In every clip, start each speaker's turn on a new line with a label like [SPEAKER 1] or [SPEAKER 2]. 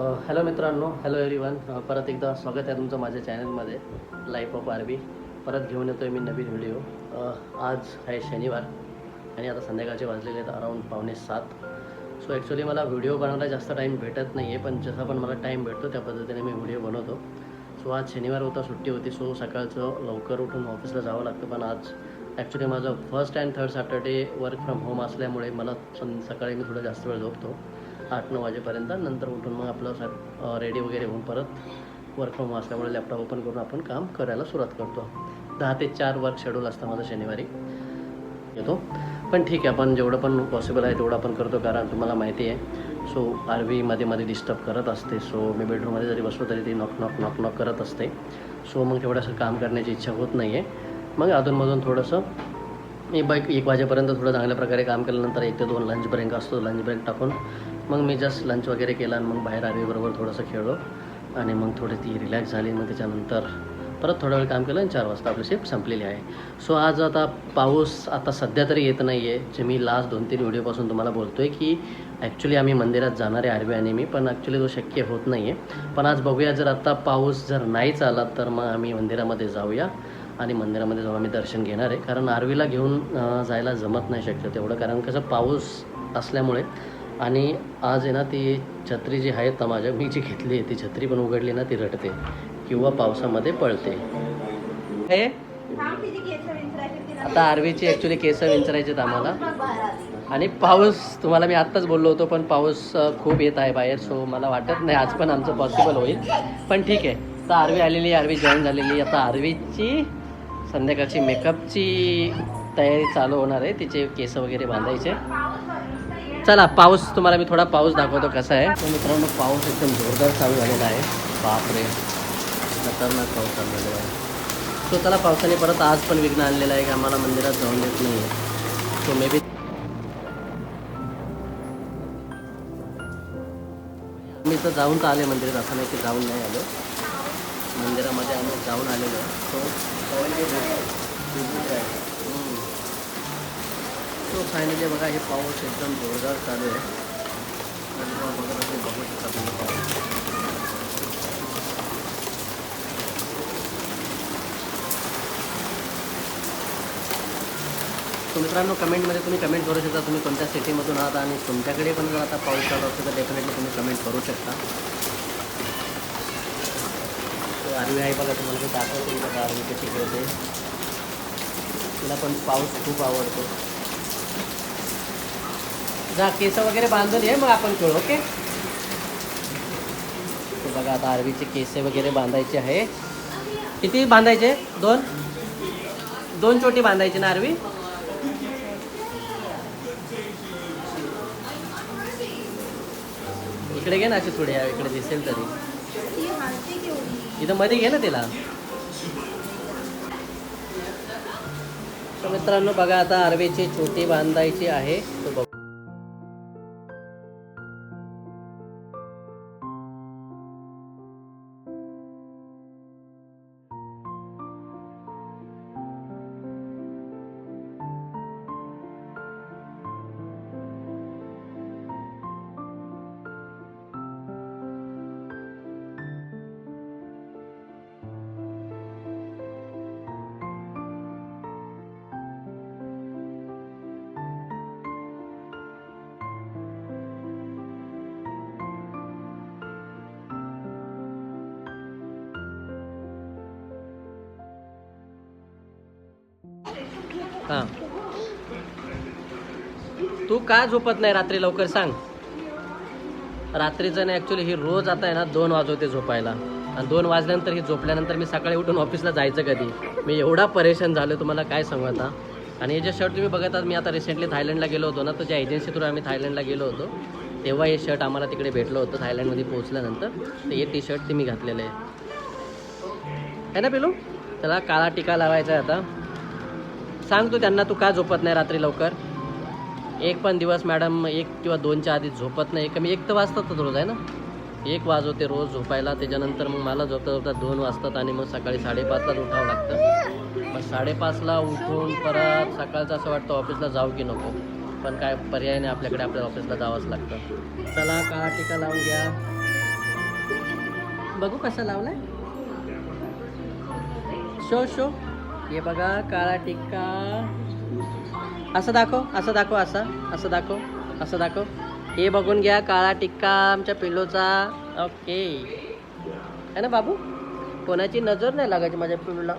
[SPEAKER 1] Hello मित्रांनो hello everyone परत एकदा स्वागत आहे तुमचं माझ्या चॅनलमध्ये लाईफ ऑफ आरबी परत घेऊन येतो आहे मी नवीन व्हिडिओ आज आहे शनिवार आणि आता संध्याकाळचे वाजलेले आहेत अराऊंड पावणे सात. सो ॲक्च्युली मला व्हिडिओ बनवायला जास्त टाईम भेटत नाही आहे पण जसा पण मला टाईम भेटतो त्या पद्धतीने मी व्हिडिओ बनवतो. सो आज शनिवार होता सुट्टी होती सो सकाळचं लवकर उठून ऑफिसला जावं लागतं पण आज ॲक्च्युली माझं first and third Saturday work from home असल्यामुळे मला सं सकाळी मी थोडं जास्त वेळ झोपतो. आठ नऊ वाजेपर्यंत. नंतर उठून मग आपलं सग रेडी वगैरे होऊन परत वर्क फ्रॉम असल्यामुळे लॅपटॉप ओपन करून आपण काम करायला सुरुवात करतो. दहा ते चार वर्क शेड्यूल असतं माझं शनिवारी. येतो. पण ठीक आहे आपण जेवढं पण पॉसिबल आहे तेवढं आपण करतो कारण तुम्हाला माहिती आहे. सो आर व्ही मध्ये मध्ये डिस्टर्ब करत असते. सो मी बेडरूममध्ये जरी बसलो तरी ती नॉक नॉक नॉक नॉक करत असते. सो मग तेवढंसं काम करण्याची इच्छा होत नाही आहे मग अधूनमधून थोडंसं मी बाईक एक वाजेपर्यंत थोडं चांगल्या प्रकारे काम केल्यानंतर एक ते दोन लंच ब्रेक असतो. लंच ब्रेक टाकून मग मी जस्ट लंच वगैरे केला आणि मग बाहेर आरवीबरोबर थोडंसं खेळलो. आणि मग थोडी ती रिलॅक्स झाली. मग त्याच्यानंतर परत थोडा वेळ काम केलं आणि चार वाजता आपली शिफ्ट संपलेली आहे. सो आज आता पाऊस आता सध्या तरी येत नाही आहे जे मी लास्ट दोन तीन व्हिडिओपासून तुम्हाला बोलतो आहे की ॲक्च्युली आम्ही मंदिरात जाणार आहे आरबी आणि मी पण ॲक्च्युली तो शक्य होत नाही आहे पण आज बघूया जर आत्ता पाऊस जर नाहीच आला तर मग आम्ही मंदिरामध्ये जाऊया. आणि मंदिरामध्ये जाऊन आम्ही दर्शन घेणार आहे. कारण आरवीला घेऊन जायला जमत नाही शक्य तेवढं कारण कसं पाऊस असल्यामुळे आणि आज आहे ना ती छत्री जी आहे माझ्या मी जी घेतली आहे ती छत्री पण उघडली ना ती रटते किंवा पावसामध्ये पळते. हे? आता आरवीची ॲक्च्युली केस विंचरायचे आहेत आम्हाला. आणि पाऊस तुम्हाला मी आत्ताच बोललो होतो पण पाऊस खूप येत आहे बाहेर सो मला वाटत नाही आज पण आमचं पॉसिबल होईल. पण ठीक आहे. आता आरवी आलेली आरवी जॉईन झालेली आता आरवीची संध्याकाळची मेकअपची तयारी चालू होणार आहे. तिचे केस वगैरे बांधायचे. चला पाऊस तुम्हाला मी थोडा पाऊस दाखवतो कसा आहे. तर मित्रांनो पाऊस एकदम जोरदार चालू झालेला आहे. बापरे खतरनाक पाऊस चाललेला आहे. सो चला पावसाने परत आज पण विघ्न आणलेला आहे की आम्हाला मंदिरात जाऊन देत नाही आहे सो मे बी मी तर जाऊन तर आले मंदिरात असं नाही की जाऊन नाही आलो. मंदिरामध्ये आम्ही जाऊन आलेलो आहे. सो फायनली बघा हे पाऊस एकदम जोरदार चालू आहे. आणि तुम्हाला बघू शकता तुम्ही. पाऊस मित्रांनो कमेंटमध्ये तुम्ही कमेंट करू शकता तुम्ही कोणत्या सिटीमधून आहात आणि तुमच्याकडे पण जर आता पाऊस चालू असेल तर डेफिनेटली तुम्ही कमेंट करू शकता. आर्वी आरवी आहे बघा तुम्हाला ते दाखवतो मी बघा आरवी कशी खेळते तिला पण पाऊस खूप आवडतो. जा केस वगैरे बांधून ये मग आपण करू ओके? बघा आता आरवीचे केस वगैरे बांधायचे आहे. किती बांधायचे? दोन? दोन चोटी बांधायची ना आरवी? इकडे घे ना अशी थोडी इकडे दिसेल तरी. इथं मध्ये घे ना तिला. तर मित्रांनो बघा आता आरवेची चोटी बांधायची आहे. तो बघ हां. तू का झोपत नाही रात्री लवकर सांग? रात्रीचं नाही ॲक्च्युली ही रोज आता आहे ना दोन वाजवते झोपायला. आणि दोन वाजल्यानंतर ही झोपल्यानंतर मी सकाळी उठून ऑफिसला जायचं कधी? मी एवढा परेशान झालो तुम्हाला काय सांगू आता? आणि हे जे शर्ट तुम्ही बघत आहात मी आता रिसेंटली थायलंडला गेलो होतो ना तर ज्या एजन्सी थ्रू आम्ही थायलंडला गेलो होतो तेव्हा हे शर्ट आम्हाला तिकडे भेटलं होतं थायलंडमध्ये पोहोचल्यानंतर. तर हे टी शर्ट ते मी घातलेलं आहे. है ना पिलू? त्याला काळा टिका लावायचा आहे आता. सांग तू त्यांना तू का झोपत नाही रात्री लवकर? एक पण दिवस मॅडम एक किंवा दोनच्या आधी झोपत नाही. कमी एक तर वाजतातच रोज आहे ना? एक वाजवते रोज झोपायला. त्याच्यानंतर मग मला झोपता झोपता दोन वाजतात आणि मग सकाळी साडेपाचलाच उठावं लागतं. मग साडेपाचला उठून परत सकाळचं असं वाटतं ऑफिसला जाऊ की नको. पण काय पर्याय नाही आपल्याकडे आपल्या ऑफिसला जावंच लागतं. चला काळा टिका लावून घ्या. बघू कसा लावलाय. Show show. हे बघा काळा टिक्का. असं दाखव असं दाखव असा असं दाखव असं दाखव. हे बघून घ्या काळा टिक्का आमच्या पिल्लोचा. ओके. है ना बाबू? कोणाची नजर नाही लागायची माझ्या पिल्लूला.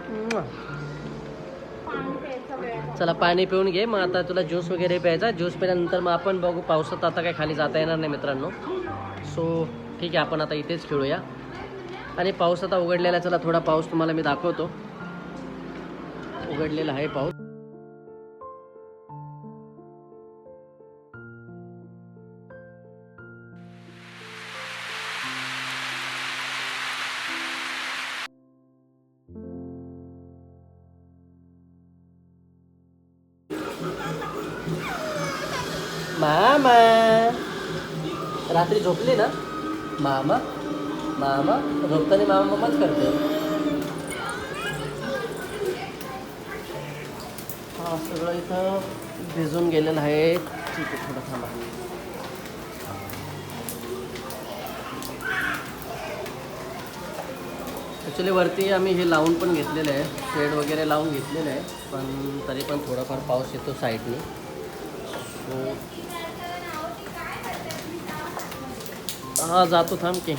[SPEAKER 1] चला पाणी पिऊन घे. मग आता तुला ज्यूस वगैरे प्यायचा. ज्यूस पिल्यानंतर मग आपण बघू पावसात आता काही खाली जाता येणार नाही मित्रांनो. सो ठीक आहे आपण आता इथेच खेळूया. आणि पाऊस आता उघडलेला आहे. चला थोडा पाऊस तुम्हाला मी दाखवतो. उघडलेला आहे पाऊस. मामा. रात्री झोपली ना? मामा मामा झोपताना मामा मामाच करते. सगळं इथं भिजून गेलेलं आहे. ठीक आहे थोडं थांबा. ॲक्च्युली वरती आम्ही हे लावून पण घेतलेलं आहे. शेड वगैरे लावून घेतलेलं आहे. पण तरी पण थोडाफार पाऊस येतो साईडने. सो हां जातो थांब की.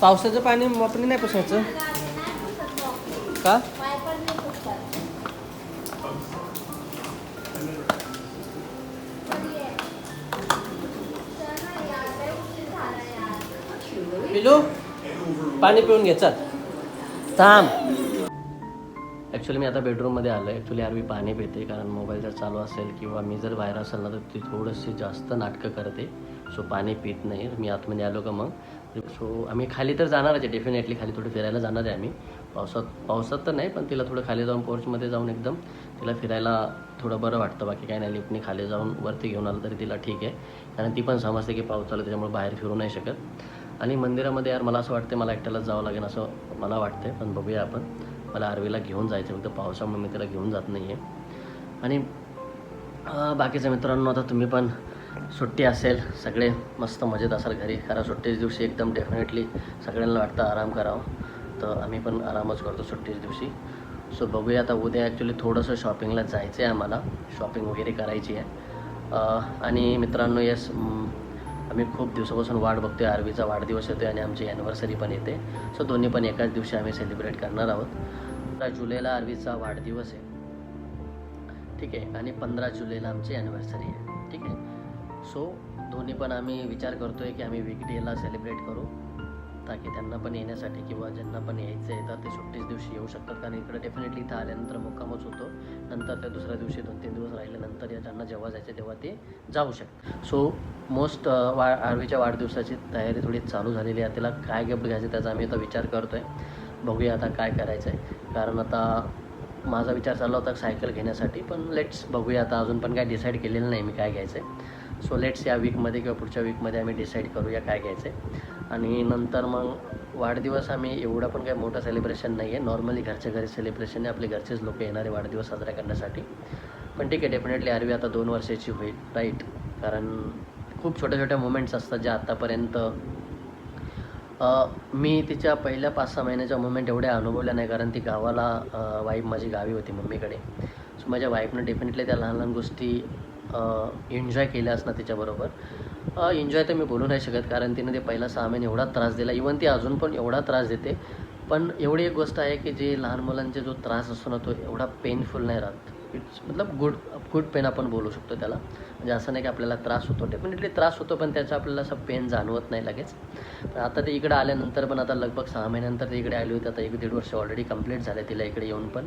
[SPEAKER 1] पावसाचं पाणी वापरी नाही पुसायचं? का? पिलू पाणी पिऊन घे चल. थांब. ॲक्च्युली मी आता बेडरूममध्ये आलो आहे ॲक्च्युली मी पाणी पिते कारण मोबाईल जर चालू असेल किंवा मी जर बाहेर असेल ना तर ती थोडंशी जास्त नाटकं करते. सो पाणी पित नाही. मी आतमध्ये आलो का मग? सो आम्ही खाली तर जाणारच आहे. डेफिनेटली खाली थोडं फिरायला जाणार आहे आम्ही. पावसात पावसात तर नाही पण तिला थोडं खाली जाऊन पोर्चमध्ये जाऊन एकदम तिला फिरायला थोडं बरं वाटतं. बाकी काही नाही लिफ्टने खाली जाऊन वरती घेऊन आलं तरी तिला ठीक आहे. कारण ती पण समजते की पाऊस चालू त्याच्यामुळे बाहेर फिरू नाही शकत. आणि मंदिरामध्ये यार मला असं वाटतं मला एकट्यालाच जावं लागेल असं मला वाटते पण बघूया आपण. मला आरवीला घेऊन जायचं फक्त पावसामुळे मी तिला घेऊन जात नाही आहे आणि बाकीच्या मित्रांनो आता तुम्ही पण सुट्टी असेल सगळे मस्त मजेत असाल घरी. कारण सुट्टीच्या दिवशी एकदम डेफिनेटली सगळ्यांना वाटतं आराम करावं. तर आम्ही पण आरामच करतो सुट्टीच्या दिवशी. सो बघूया आता उद्या ॲक्च्युली थोडंसं शॉपिंगला जायचं आहे आम्हाला. शॉपिंग वगैरे करायची आहे. आणि मित्रांनो येस आम्ही खूप दिवसापासून वाट बघतोय. आरवीचा वाढदिवस येतोय आणि आमची ॲनिव्हर्सरी पण येते. सो दोन्ही पण एकाच दिवशी आम्ही सेलिब्रेट करणार आहोत. पंधरा जुलैला आरवीचा वाढदिवस आहे. ठीक आहे. आणि पंधरा जुलैला आमची ॲनिव्हर्सरी आहे. ठीक आहे. सो दोन्ही पण आम्ही विचार करतोय की आम्ही वीकडेला सेलिब्रेट करू. ताकी त्यांना पण येण्यासाठी किंवा ज्यांना पण यायचं आहे तर ते सुट्टीच दिवशी येऊ शकतात. कारण इकडे डेफिनेटली इथं आल्यानंतर मुक्कामच होतो. नंतर त्या दुसऱ्या दिवशी दोन तीन दिवस राहिल्यानंतर या ज्यांना जेव्हा जायचं तेव्हा ते जाऊ शकतात. सो मोस्ट वा आरवीच्या वाढदिवसाची तयारी थोडी चालू झालेली आहे. त्याला काय गिफ्ट घ्यायचं त्याचा आम्ही आता विचार करतो आहे बघूया आता काय करायचं आहे कारण आता माझा विचार चालला होता सायकल घेण्यासाठी पण लेट्स बघूया आता अजून पण काय डिसाईड केलेलं नाही मी काय घ्यायचं आहे सो लेट्स या वीकमध्ये किंवा पुढच्या वीकमध्ये आम्ही डिसाईड करूया काय घ्यायचं आहे आणि नंतर मग वाढदिवस आम्ही एवढा पण काही मोठं सेलिब्रेशन नाही आहे नॉर्मली घरच्या घरी सेलिब्रेशन आहे आपले घरचेच लोक येणारे वाढदिवस साजरा करण्यासाठी. पण ठीक आहे डेफिनेटली आरवी आता दोन वर्षाची होईल राईट कारण खूप छोट्या छोट्या मुमेंट्स असतात ज्या आत्तापर्यंत मी तिच्या पहिल्या पाच सहा महिन्याच्या मुमेंट एवढ्या अनुभवल्या नाही. कारण ती गावाला वाईफ माझी गावी होती मम्मीकडे. सो माझ्या वाईफनं डेफिनेटली त्या लहान लहान गोष्टी एन्जॉय केलं असणार तिच्याबरोबर एन्जॉय तर मी बोलू नाही शकत कारण तिने ते पहिला सहा महिने एवढा त्रास दिला. इवन ती अजून पण एवढा त्रास देते. पण एवढी एक गोष्ट आहे की जे लहान मुलांचे जो त्रास असतो ना तो एवढा पेनफुल नाही राहत. इट्स मतलब गुड गुड पेन आपण बोलू शकतो त्याला. म्हणजे असं नाही की आपल्याला त्रास होतो. डेफिनेटली त्रास होतो पण त्याचा आपल्याला असं पेन जाणवत नाही लगेच. पण आता ते इकडे आल्यानंतर पण आता लगभग सहा महिन्यानंतर ते इकडे आली होती. आता एक दीड वर्ष ऑलरेडी कंप्लीट झाले तिला इकडे येऊन पण.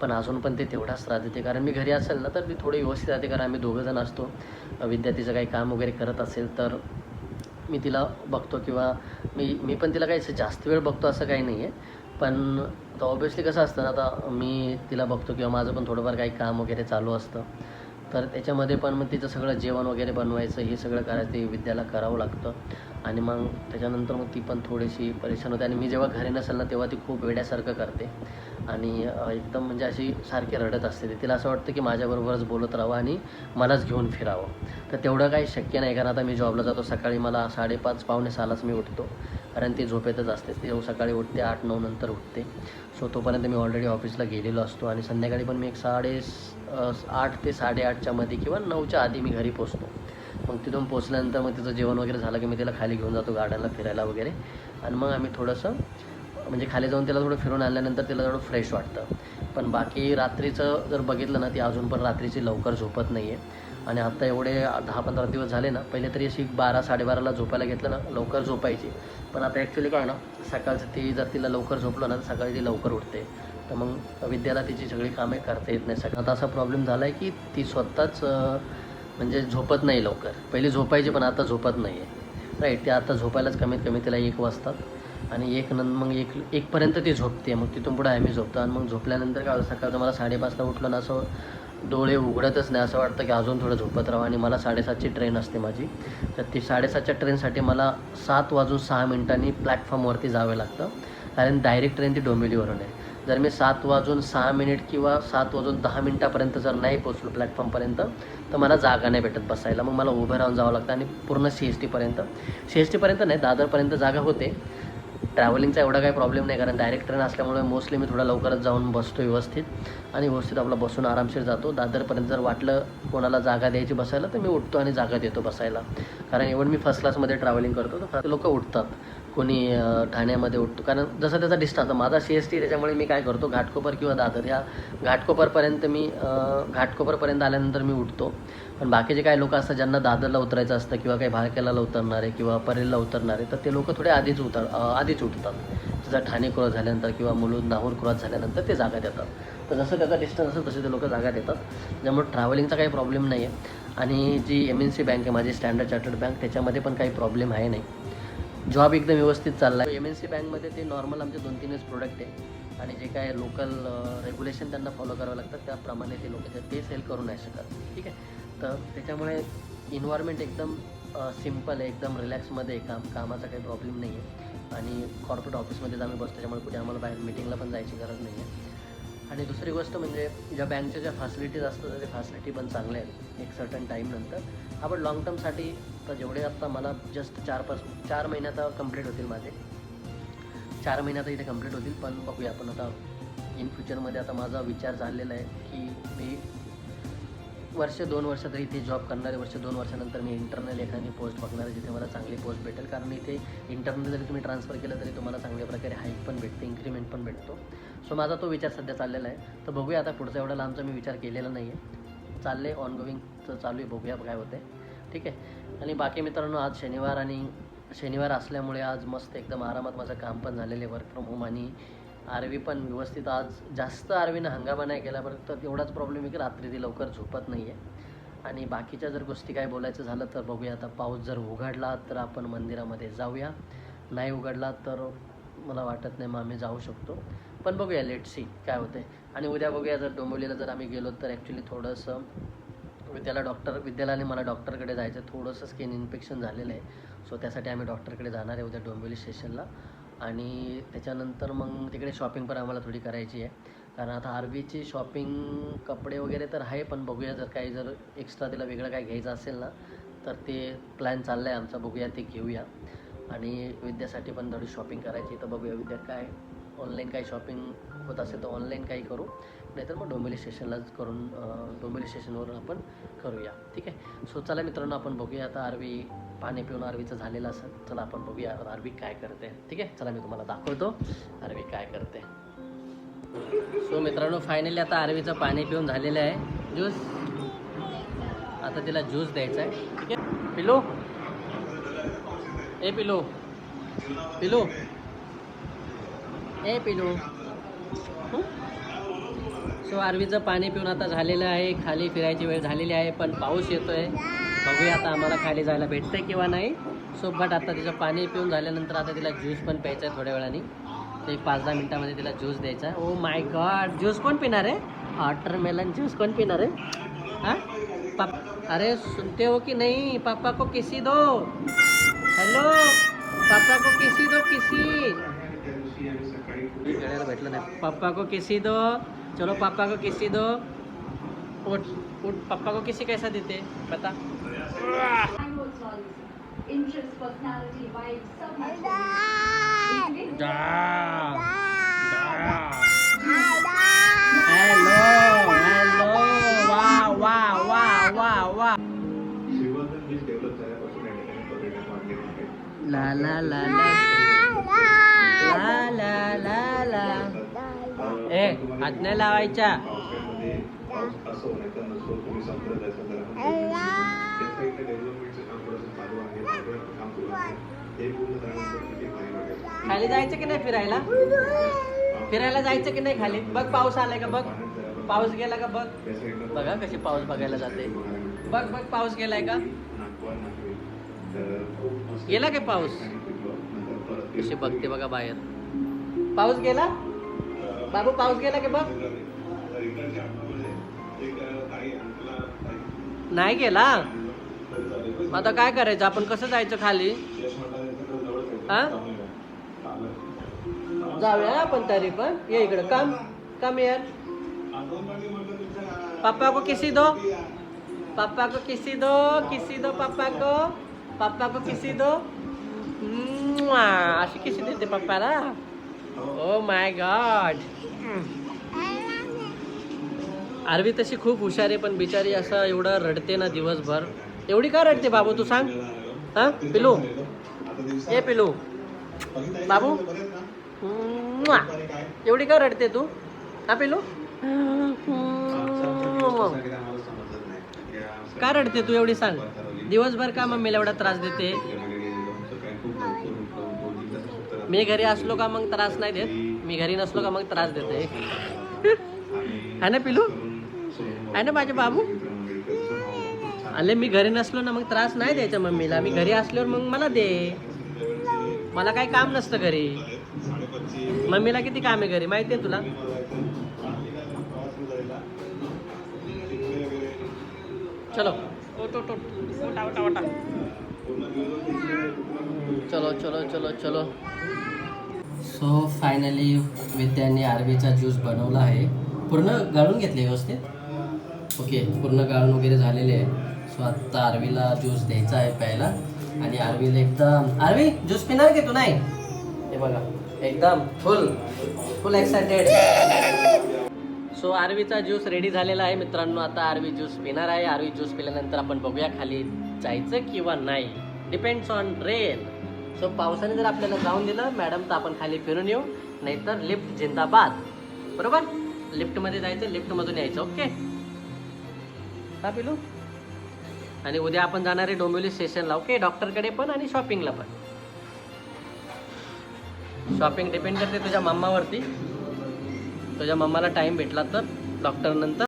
[SPEAKER 1] पण अजून पण ते तेवढाच त्रास देते. कारण मी घरी असेल ना तर ती थोडी व्यवस्थित राहते. कारण आम्ही दोघं जण असतो. विद्यार्थीचं काही काम वगैरे करत असेल तर मी तिला बघतो किंवा मी मी पण तिला काही जास्त वेळ बघतो असं काही नाही आहे पण तर ऑब्वियसली कसं असतं ना आता मी तिला बघतो किंवा माझं पण थोडंफार काही काम वगैरे चालू असतं. तर त्याच्यामध्ये पण मग तिचं सगळं जेवण वगैरे बनवायचं हे सगळं करायचं ते विद्याला करावं लागतं. आणि मग त्याच्यानंतर मग ती पण थोडीशी परेशान होते. आणि मी जेव्हा घरी नसेल ना तेव्हा ती खूप वेड्यासारखं करते. आणि एकदम म्हणजे अशी सारखी रडत असते. तिला असं वाटतं की माझ्याबरोबरच बोलत राहावं आणि मलाच घेऊन फिरावं. तर तेवढं काही शक्य नाही कारण आता मी जॉबला जातो. सकाळी मला साडेपाच पावणे सहालाच मी उठतो. कारण ती झोपेतच असते. ती सकाळी उठते आठ नऊ नंतर उठते. सो तोपर्यंत मी ऑलरेडी ऑफिसला गेलेलो असतो आणि संध्याकाळी पण मी एक साडे आठ ते साडेआठच्या मध्ये किंवा नऊच्या आधी मी घरी पोचतो मग तिथून पोचल्यानंतर मग तिचं जेवण वगैरे झालं की मी तिला खाली घेऊन जातो गार्डनला फिरायला वगैरे. आणि मग आम्ही थोडंसं म्हणजे खाली जाऊन तिला थोडं फिरून आणल्यानंतर तिला थोडं फ्रेश वाटतं. पण बाकी रात्रीचं जर बघितलं ना ती अजून पण रात्रीची लवकर झोपत नाही आहे आणि आत्ता एवढे दहा पंधरा दिवस झाले ना पहिले तरी अशी बारा साडेबाराला झोपायला घेतलं ना लवकर झोपायची. पण आता ॲक्च्युली काय ना सकाळचं ती जर तिला लवकर झोपलं ना तर सकाळी ती लवकर उठते. तर मग विद्याला तिची सगळी कामे करता येत नाही. सकाळ आता असा प्रॉब्लेम झाला आहे की ती स्वतःच म्हणजे झोपत नाही लवकर. पहिली झोपायची पण आता झोपत नाही आहे राईट ते आता झोपायलाच कमीत कमी तिला एक वाजतात. आणि एक नंतर मग एक एकपर्यंत ती झोपते. मग तिथून पुढे आम्ही झोपतो. आणि मग झोपल्यानंतर काय सकाळचं मला साडेपाचला उठलं ना असं डोळे उघडतच नाही. असं वाटतं की अजून थोडं झोपत राहावं आणि मला साडेसातची ट्रेन असते माझी. तर ती साडेसातच्या ट्रेनसाठी मला सात वाजून सहा मिनिटांनी प्लॅटफॉर्मवरती जावं लागतं. कारण डायरेक्ट ट्रेन ती डोंबिवलीवरून आहे. जर मी सात वाजून सहा मिनिट किंवा सात वाजून दहा मिनिटापर्यंत जर नाही पोचलो प्लॅटफॉर्मपर्यंत तर मला जागा नाही भेटत बसायला. मग मला उभं राहून जावं लागतं आणि पूर्ण सी एस टीपर्यंत. सी एस टीपर्यंत नाही दादरपर्यंत जागा होते. ट्रॅव्हलिंगचा एवढा काही प्रॉब्लेम नाही कारण डायरेक्ट ट्रेन असल्यामुळे मोस्टली मी थोडा लवकरच जाऊन बसतो व्यवस्थित. आणि व्यवस्थित आपला बसून आरामशीर जातो. दादरपर्यंत जर वाटलं कोणाला जागा द्यायची बसायला तर मी उठतो आणि जागा देतो बसायला. कारण एवढं मी फर्स्ट क्लासमध्ये ट्रॅव्हलिंग करतो तर लोक उठतात. कोणी ठाण्यामध्ये उठतो. कारण जसं त्याचा डिस्टन्स माझा सी एस टी त्याच्यामुळे मी काय करतो घाटकोपर किंवा दादर. या घाटकोपरपर्यंत मी घाटकोपरपर्यंत आल्यानंतर मी उठतो. पण बाकीचे काही लोक असतात ज्यांना दादरला उतरायचं असतं किंवा काही भारकेला उतरणारे किंवा परेलला उतरणारे तर ते लोक थोडे आधीच उतर आधीच उठतात. जसं ठाणे क्रॉस झाल्यानंतर किंवा मुलुंड नाहूर क्रॉस झाल्यानंतर ते जागा देतात. तर जसं त्याचा डिस्टन्स असेल तसे ते लोक जागा देतात. त्यामुळे ट्रॅव्हलिंगचा काही प्रॉब्लेम नाही आहे आणि G M N C bank आहे माझी स्टँडर्ड चार्टर्ड बँक त्याच्यामध्ये पण काही प्रॉब्लेम आहे नाही. जॉब एकदम व्यवस्थित चालला आहे एम एन सी बँकमध्ये ते नॉर्मल आमचे दोन तीनच प्रोडक्ट आहे. आणि जे काय लोकल रेग्युलेशन त्यांना फॉलो करावं लागतात त्याप्रमाणे ते लोक ते सेल करू नाही शकत. ठीक आहे? तर त्याच्यामुळे इन्व्हायरमेंट एकदम सिंपल आहे एकदम रिलॅक्समध्ये आहे काम कामाचा काही प्रॉब्लेम नाही आहे आणि कॉर्पोरेट ऑफिसमध्येच आम्ही बसतो त्याच्यामुळे कुठे आम्हाला बाहेर मिटिंगला पण जायची गरज नाही आहे आणि दुसरी गोष्ट म्हणजे ज्या बँकच्या ज्या फॅसिलिटीज असतात ते फॅसिलिटी पण चांगल्या आहेत एक सर्टन टाईमनंतर आपण लॉंग टर्मसाठी तर जेवढे आत्ता मला जस्ट चार पाच चार महिन्यात कंप्लीट होतील माझे. चार महिन्यात इथे कंप्लीट होतील पण बघूया आपण आता इन फ्युचरमध्ये आता माझा विचार झालेला आहे की मी वर्ष दोन वर्ष तरी इथे जॉब करणारे वर्ष दोन वर्षानंतर मी इंटरनल एखादी पोस्ट बघणार आहे जिथे मला चांगली पोस्ट भेटेल. कारण इथे इंटरनल जरी तुम्ही ट्रान्सफर केलं तरी तुम्हाला चांगल्या प्रकारे हाईक पण भेटते इन्क्रीमेंट पण भेटतो. सो माझा तो विचार सध्या चाललेला आहे. तर बघूया आता पुढचा एवढा लांबचा मी विचार केलेला नाही आहे चाललं आहे ऑनगोविंगचं चालू आहे बघूया काय होते ठीक आहे? आणि बाकी मित्रांनो आज शनिवार आणि शनिवार असल्यामुळे आज मस्त एकदम आरामात माझं काम पण झालेलं आहे वर्क फ्रॉम होम आणि आरवी पण व्यवस्थित आज जास्त आरवीनं हंगामा नाही केला बरं तर एवढाच प्रॉब्लेम आहे की रात्री ती लवकर झोपत नाही आहे आणि बाकीच्या जर गोष्टी काय बोलायचं झालं तर बघूया आता पाऊस जर उघडला तर आपण मंदिरामध्ये जाऊया. नाही उघडला तर मला वाटत नाही मग आम्ही जाऊ शकतो. पण बघूया लेट सी काय होते आणि उद्या बघूया जर डोंबिवलीला जर आम्ही गेलो तर ॲक्च्युली थोडंसं विद्याला डॉक्टर विद्याला मला डॉक्टरकडे जायचं आहे. थोडंसं स्किन इन्फेक्शन झालेलं आहे. सो त्यासाठी आम्ही डॉक्टरकडे जाणार आहे उद्या डोंबिवली स्टेशनला आणि त्याच्यानंतर मग तिकडे शॉपिंग पण आम्हाला थोडी करायची आहे. कारण आता आरबीची शॉपिंग कपडे वगैरे तर आहे पण बघूया जर काही जर एक्स्ट्रा तिला वेगळं काही घ्यायचं असेल ना तर ते प्लॅन चालला आहे आमचा. बघूया ते घेऊया. आणि विद्यासाठी पण थोडी शॉपिंग करायची तर बघूया विद्या काय ऑनलाईन काही शॉपिंग होत असेल तर ऑनलाईन काही करू. नाहीतर मग डोंबिवली स्टेशनलाच करून डोंबिवली स्टेशनवरून आपण करूया. ठीक आहे? सो चला मित्रांनो आपण बघूया आता आरवी पाणी पिऊन आरवीचं झालेलं असेल चला आपण बघूया आरवी काय करते. ठीक आहे? चला मी तुम्हाला दाखवतो. आरवी काय करते. सो मित्रांनो फायनली आता आरवीचं पाणी पिऊन झालेलं आहे. ज्यूस आता तिला ज्यूस द्यायचा आहे. ठीक आहे? पिलो? ए पिलो. पिलो. ए पिलो. सो आरवीचं पाणी पिऊन आता झालेलं आहे. खाली फिरायची वेळ झालेली आहे पण पाऊस येतोय. बघूया आता आम्हाला खाली जायला भेटतंय किंवा नाही. सो बट आता तिचं पाणी पिऊन झाल्यानंतर आता तिला ज्यूस पण प्यायचा आहे थोड्या वेळाने. ते पाच दहा मिनटामध्ये तिला ज्यूस द्यायचा. आहे ओ माय गॉड ज्यूस कोण पिणार आहे? वॉटरमेलन ज्यूस कोण पिणार आहे? हां? पाप अरे सुनते हो की नाही? पापा को किसी दो. हॅलो पापा को किसी दो किसी. भेटलं नाही. पप्पा को किसी दो. चलो पापा को किसी दो. उठ पापा को किसी कैसा देते बता। ला ला ला ला ला ला ला ए हात नाही लावायच्या
[SPEAKER 2] असो नाही तर नसो तुम्ही त्या साईडला डेव्हलपमेंटचं काम थोडंसं चालू आहे काम सुरू आहे हे पूर्ण झाल्यानंतर किती
[SPEAKER 1] खाली जायचं की नाही फिरायला? फिरायला जायचं की नाही खाली? बघ पाऊस आलाय का बघ? पाऊस गेला का बघ? बघा कशी पाऊस बघायला जाते. बघ बघ पाऊस गेलाय का? गेला काय पाऊस?
[SPEAKER 2] कसे
[SPEAKER 1] कशी बघते बघा बाहेर. पाऊस गेला? बाबू पाऊस गेला की बघ? नाही गेला? मग आता काय करायचं? आपण कसं जायचं खाली? हा? जाऊया आपण तरी पण. ये इकडं. काम काम यार पापा को किसी दो? पापा को किसी दो? किसी दो पापा को पापा को किसी दो? अशी किसी देते पप्पाला? ओ माय गॉड आरवी तशी खूप हुशार आहे पण बिचारी असं एवढं रडते ना दिवसभर. एवढी का रडते बाबू तू सांग. हां? पिलू? ए पिलू. बाबू? एवढी का रडते तू? हा पिलू? का रडते तू एवढी सांग. दिवसभर का मम्मीला एवढा त्रास देते? मी घरी असलो का मग त्रास नाही देत? मी घरी नसलो का मग त्रास देते? है ना पिलू? आहे ना माझे बाबू? आले मी घरी नसलो ना मग त्रास नाही द्यायचा मम्मीला. मी घरी असल्यावर मग मला दे. मला काही काम नसतं घरी. मम्मीला किती काम आहे घरी? माहिती आहे तुला? चलो. चलो चलो चलो चलो. सो फायनली विद्याने आरबीचा ज्यूस बनवला आहे. पूर्ण गळून घेतले व्यवस्थित? ओके पूर्ण गाळून वगैरे झालेले आहे. सो आत्ता आरवीला ज्यूस द्यायचा आहे प्यायला. आणि आरवीला एकदम आरवी ज्यूस पिणार की तू नाही? हे बघा एकदम फुल फुल एक्सायटेड सो आरवीचा ज्यूस रेडी झालेला आहे मित्रांनो. आता आरवी ज्यूस पिणार आहे. आरवी ज्यूस पिल्यानंतर आपण बघूया खाली जायचं किंवा नाही. डिपेंड्स ऑन रेन सो पावसाने जर आपल्याला जाऊन दिलं मॅडम तर आपण खाली फिरून येऊ. नाहीतर लिफ्ट जिंदाबाद. बरोबर? लिफ्टमध्ये जायचं लिफ्टमधून यायचं ओके का पिलू? आणि उद्या आपण जाणार आहे डोंबिवली स्टेशनला ओके? डॉक्टरकडे पण आणि शॉपिंगला पण. शॉपिंग डिपेंड करते तुझ्या मम्मावरती तुझ्या मम्माला टाईम भेटला तर डॉक्टर नंतर.